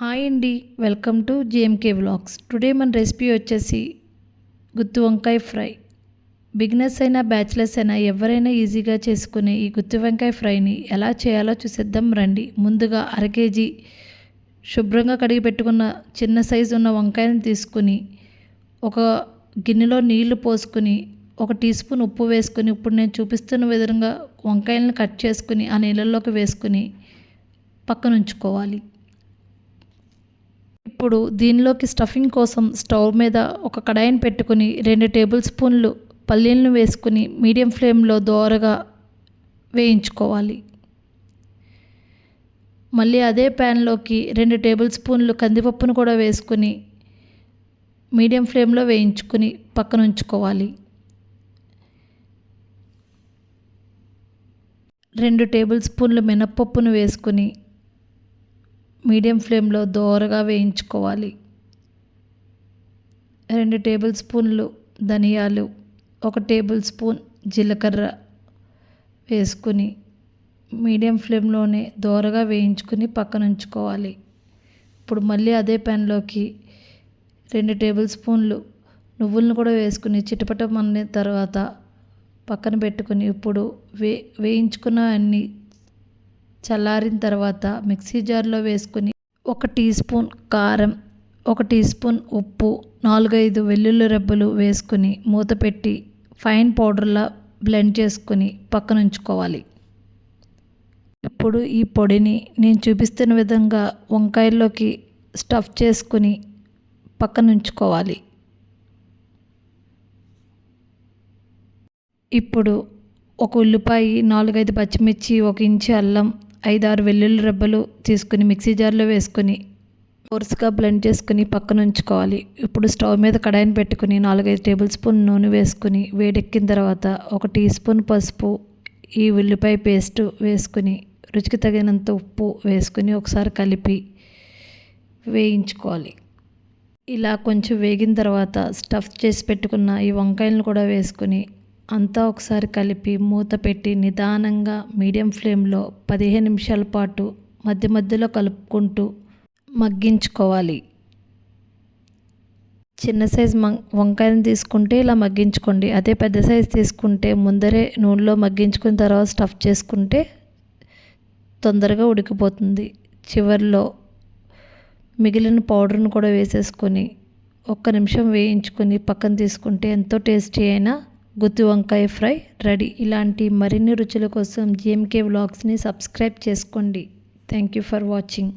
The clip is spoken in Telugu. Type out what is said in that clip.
హాయ్ అండి welcome to JMK blogs today మన రెసిపీ వచ్చేసి గుత్తి వంకాయ ఫ్రై. బిగినర్స్ అయినా బ్యాచిలర్స్ అయినా ఎవరైనా ఈజీగా చేసుకునే ఈ గుత్తి వంకాయ ఫ్రైని ఎలా చేయాలో చూసేద్దాం రండి. ముందుగా అర కేజీ శుభ్రంగా కడిగి పెట్టుకున్న చిన్న సైజు ఉన్న వంకాయని తీసుకుని ఒక గిన్నెలో నీళ్ళు పోసుకుని ఒక టీ స్పూన్ ఉప్పు వేసుకుని ఇప్పుడు నేను చూపిస్తున్న విధంగా వంకాయలను కట్ చేసుకుని ఆ నీళ్ళల్లోకి వేసుకుని పక్కన ఉంచుకోవాలి. ఇప్పుడు దీనిలోకి స్టఫింగ్ కోసం స్టవ్ మీద ఒక కడాయిని పెట్టుకుని రెండు టేబుల్ స్పూన్లు పల్లీలను వేసుకుని మీడియం ఫ్లేమ్లో దోరగా వేయించుకోవాలి. మళ్ళీ అదే ప్యాన్లోకి రెండు టేబుల్ స్పూన్లు కందిపప్పును కూడా వేసుకుని మీడియం ఫ్లేమ్లో వేయించుకుని పక్కన ఉంచుకోవాలి. రెండు టేబుల్ స్పూన్లు మినప్పప్పును వేసుకుని మీడియం ఫ్లేమ్లో దోరగా వేయించుకోవాలి. రెండు టేబుల్ స్పూన్లు ధనియాలు ఒక టేబుల్ స్పూన్ జీలకర్ర వేసుకుని మీడియం ఫ్లేమ్లోనే దోరగా వేయించుకుని పక్కన ఉంచుకోవాలి. ఇప్పుడు మళ్ళీ అదే పెన్లోకి రెండు టేబుల్ స్పూన్లు నువ్వులను కూడా వేసుకుని చిటపటమన్న తర్వాత పక్కన పెట్టుకుని ఇప్పుడు వే వేయించుకున్న అన్ని చల్లారిన తర్వాత మిక్సీ జార్లో వేసుకుని ఒక టీ స్పూన్ కారం ఒక టీ స్పూన్ ఉప్పు నాలుగైదు వెల్లుల్లి రెబ్బలు వేసుకుని మూత పెట్టి ఫైన్ పౌడర్లా బ్లెండ్ చేసుకుని పక్కన ఉంచుకోవాలి. ఇప్పుడు ఈ పొడిని నేను చూపిస్తున్న విధంగా వంకాయల్లోకి స్టఫ్ చేసుకుని పక్కన ఉంచుకోవాలి. ఇప్పుడు ఒక ఉల్లిపాయ నాలుగైదు పచ్చిమిర్చి ఒక ఇంచు అల్లం ఐదారు వెల్లుల్లి రెబ్బలు తీసుకుని మిక్సీ జార్లో వేసుకుని కోర్సుగా బ్లెండ్ చేసుకుని పక్కన ఉంచుకోవాలి. ఇప్పుడు స్టవ్ మీద కడాయిని పెట్టుకుని నాలుగైదు టేబుల్ స్పూన్ నూనె వేసుకుని వేడెక్కిన తర్వాత ఒక టీ స్పూన్ పసుపు ఈ ఉల్లిపాయ పేస్ట్ వేసుకుని రుచికి తగినంత ఉప్పు వేసుకుని ఒకసారి కలిపి వేయించుకోవాలి. ఇలా కొంచెం వేగిన తర్వాత స్టఫ్ చేసి పెట్టుకున్న ఈ వంకాయలను కూడా వేసుకుని అంతా ఒకసారి కలిపి మూత పెట్టి నిదానంగా మీడియం ఫ్లేమ్లో పదిహేను నిమిషాల పాటు మధ్య మధ్యలో కలుపుకుంటూ మగ్గించుకోవాలి. చిన్న సైజ్ వంకాయని తీసుకుంటే ఇలా మగ్గించుకోండి. అదే పెద్ద సైజ్ తీసుకుంటే ముందరే నూనెలో మగ్గించుకున్న తర్వాత స్టఫ్ చేసుకుంటే తొందరగా ఉడికిపోతుంది. చివరిలో మిగిలిన పౌడర్ను కూడా వేసేసుకొని ఒక్క నిమిషం వేయించుకొని పక్కన తీసుకుంటే ఎంతో టేస్టీ అయినా గుత్తి వంకాయ ఫ్రై రెడీ. ఇలాంటి మరిన్ని రుచుల కోసం జిఎంకే వ్లాగ్స్ని సబ్స్క్రైబ్ చేసుకోండి. Thank you for watching